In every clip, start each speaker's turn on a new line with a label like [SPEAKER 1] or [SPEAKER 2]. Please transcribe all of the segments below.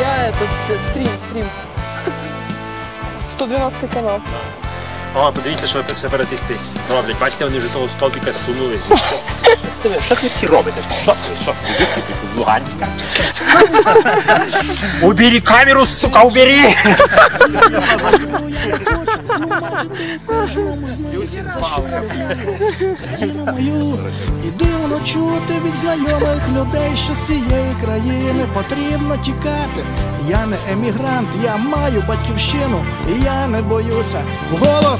[SPEAKER 1] я этот стрим, стрим. 112 канал.
[SPEAKER 2] О, подивіться, що сепаратисти роблять. Бачите, вони вже того столбика зсунули. Що це ви- Що ви такі робите? Що це? Що це? Звідки ти? З Луганська? Убери камеру, сука, убери!
[SPEAKER 3] мою і дивно чути від знайомих людей, що з цієї країни потрібно тікати. Я не емігрант, я маю батьківщину, і я не боюся вголос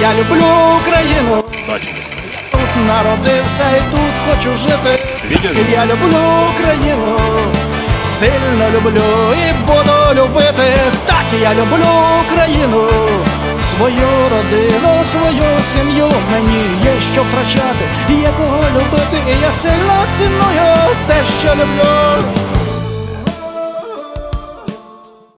[SPEAKER 3] Я люблю Україну. Тут народився і тут хочу жити. Я люблю Україну. Сильно люблю і буду любити. Так, я люблю Україну. Свою родину, свою сім'ю мені є що втрачати, є кого любити, і я сильно ціную те, що люблю.